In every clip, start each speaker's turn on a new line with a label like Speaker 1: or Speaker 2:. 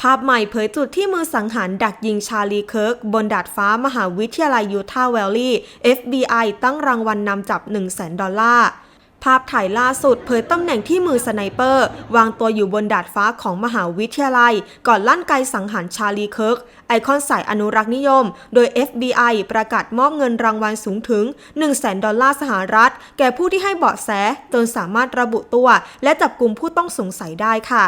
Speaker 1: ภาพใหม่เผยจุดที่มือสังหารดักยิงชาลีเคิร์ก บนดาดฟ้ามหาวิทยาลัยยูทาห์แวลลีย์ FBI ตั้งรางวัลนนำจับ 1 0 0 0 0แดอลลาร์ภาพถ่ายล่าสุดเผยตำแหน่งที่มือสไนเปอร์ วางตัวอยู่บนดาดฟ้าของมหาวิทยาลัย ก่อนลั่นไกสังหารชาลีเคิร์ก ไอคอนสายอนุรักษ์นิยม โดย FBI ประกาศมอบเงินรางวัลสูงถึง 1 0 0 0 0แดอลลาร์สหรัฐ แก่ผู้ที่ให้เบาะแสจนสามารถระบุตัว และจับกลุ่มผู้ต้องสงสัยได้ค่ะ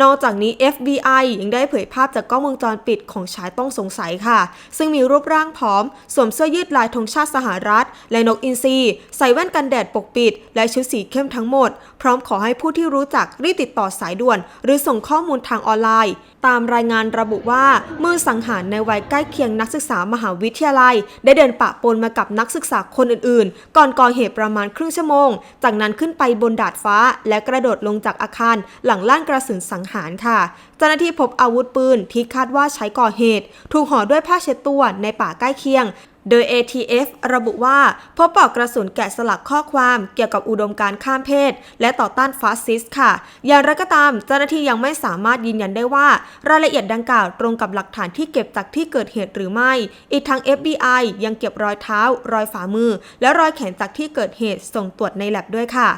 Speaker 1: นอกจากนี้ FBI ยังได้เผยภาพจากกล้องวงจรปิดของชายต้องสงสัยค่ะ ซึ่งมีรูปร่างผอม สวมเสื้อยืดลายธงชาติสหรัฐ และนกอินทรีใส่แว่นกันแดดปกปิด และชุดสีเข้มทั้งหมด พร้อมขอให้ผู้ที่รู้จักรีบติดต่อสายด่วน หรือส่งข้อมูลทางออนไลน์ ตามรายงานระบุว่า มือสังหารในวัยใกล้เคียงนักศึกษามหาวิทยาลัย ได้เดินปะปนมากับนักศึกษาคนอื่นๆ ก่อนก่อเหตุประมาณครึ่งชั่วโมง จากนั้นขึ้นไปบนดาดฟ้า และกระโดดลงจากอาคาร หลังลั่นกระสุนสังหารค่ะ เจ้าหน้าที่พบอาวุธปืนที่คาดว่าใช้ก่อเหตุ ถูกห่อด้วยผ้าเช็ดตัวในป่าใกล้เคียง โดย ATF ระบุว่า พบปลอกกระสุนแกะสลักข้อความเกี่ยวกับอุดมการณ์ข้ามเพศ และต่อต้านฟาสซิสต์ค่ะ อย่างไรก็ตาม เจ้าหน้าที่ยังไม่สามารถยืนยันได้ว่า รายละเอียดดังกล่าวตรงกับหลักฐานที่เก็บจากที่เกิดเหตุหรือไม่ อีกทั้ง FBI ยังเก็บรอยเท้า รอยฝ่ามือ และรอยแขนจากที่เกิดเหตุส่งตรวจในแลบด้วยค่ะ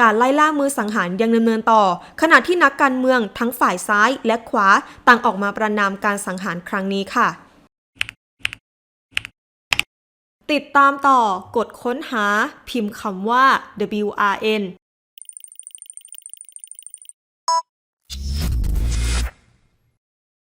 Speaker 1: การไล่ล่ามือสังหารยังดำเนินต่อ ขณะที่นักการเมืองทั้งฝ่ายซ้ายและขวาต่างออกมาประนามการสังหารครั้งนี้ค่ะ ติดตามต่อกดค้นหาพิมพ์คำว่า WRN